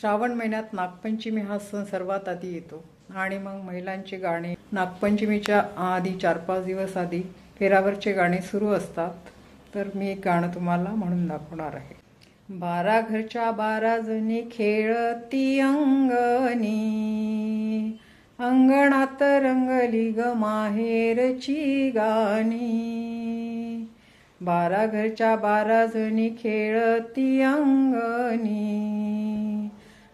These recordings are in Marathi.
श्रावण महिन्यात नागपंचमी हा सण सर्वात आधी येतो. आणि मग महिलांचे गाणे नागपंचमीच्या आधी चार पाच दिवस आधी फेरावरचे गाणे सुरू असतात. तर मी एक गाणं तुम्हाला म्हणून दाखवणार आहे. बारा घरच्या बारा जणी खेळती अंगणी अंगणात रंगली ग माहेरची गाणी. बारा घरच्या बारा जणी खेळती अंगणी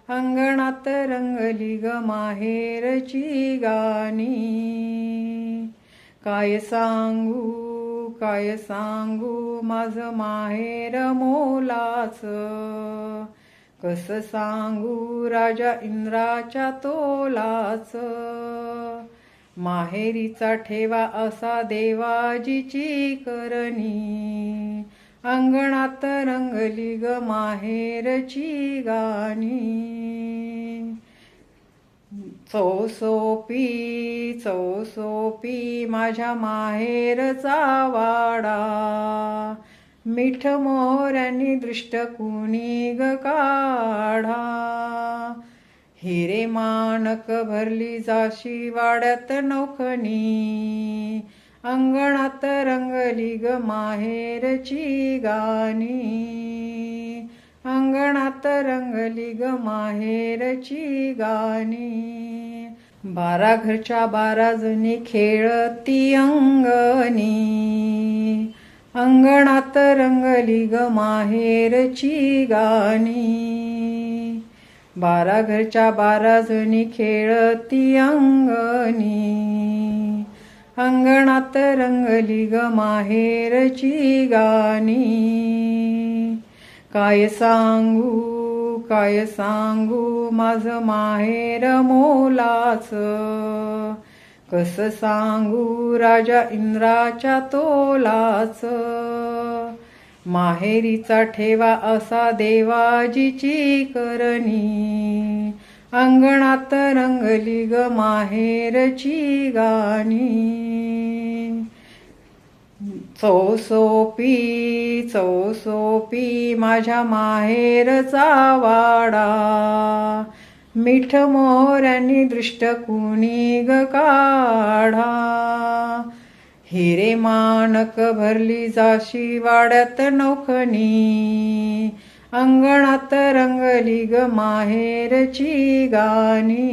अंगणात रंगली ग माहेरची गाणी. काय सांगू काय सांगू माझं माहेर मोलाच. कस सांगू राजा इंद्राच्या तोलाच. माहेरीचा ठेवा असा देवाजीची करणी. अंगणात रंगली ग माहेरची गाणी. चौसोपी चौसोपी माझ्या माहेरचा वाडा. मिठ मोहऱ्यांनी दृष्ट कुणी ग काढा. हिरे मानक भरली जाशी वाड्यात नौखणी. अंगणात रंगली ग माहेरची गाणी. अंगणात रंगली ग माहेरची गाणी. बारा घरच्या बारा जणी खेळती अंगणी. अंगणात रंगली ग माहेरची गाणी. बारा घरच्या बारा जणी खेळती अंगणी. अंगणात रंगली ग माहेरची गाणी. काय सांगू काय सांगू माझं माहेर मोलाच. कस सांगू राजा इंद्राच्या तोलाच. माहेरीचा ठेवा असा देवाजीची करणी. अंगणात रंगली ग माहेरची गाणी. चौसोपी चौसोपी माझ्या माहेरचा वाडा. मिठ मोऱ्यांनी दृष्ट कुणी ग काढा. हिरे मानक भरली जाशी वाड्यात नौखणी. अंगणात रंगली ग माहेरची गाणी.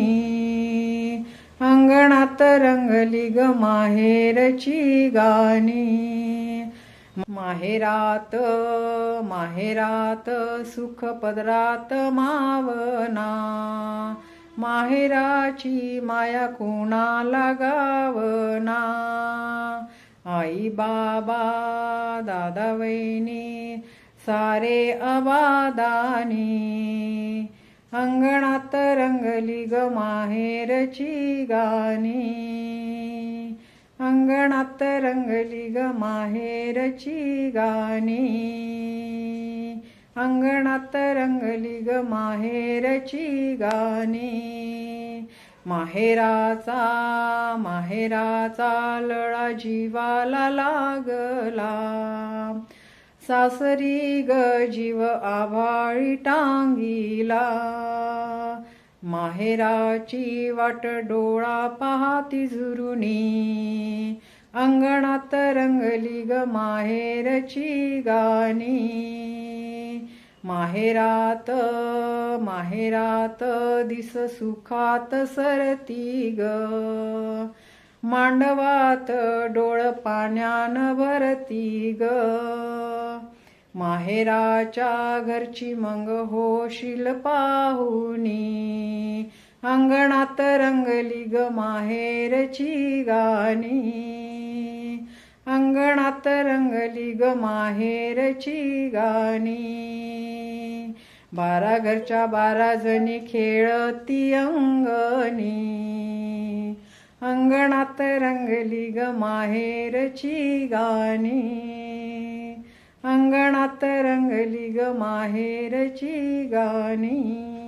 अंगणात रंगली ग माहेरची गाणी. माहेरात माहेरात सुख पदरात मावना. माहेराची माया कोणाला गावना. आई बाबा दादा वहिनी सारे अबादानी अंगणात रंगली ग माहेरची गाणी. अंगणात रंगली ग माहेरची गाणी. अंगणात रंगली ग माहेरची गाणी. माहेराचा माहेराचा लळा जीवाला लागला. सासरी ग जीव आभाळी टांगिला. माहेराची वाट डोळा पाहती झुरुनी. अंगणात रंगली ग माहेरची गाणी. माहेरात माहेरात दिस सुखात सरती ग. मांडवात डोळ पाण्यान भरती ग. माहेराच्या घरची मग होशील पाहुनी अंगणात रंगली ग माहेरची गाणी. अंगणात रंगली ग माहेरची गाणी. बारा घरच्या बारा जणी खेळती अंगणी. अंगणात रंगली ग माहेरची गाणी. अंगणात रंगली ग माहेरची गाणी.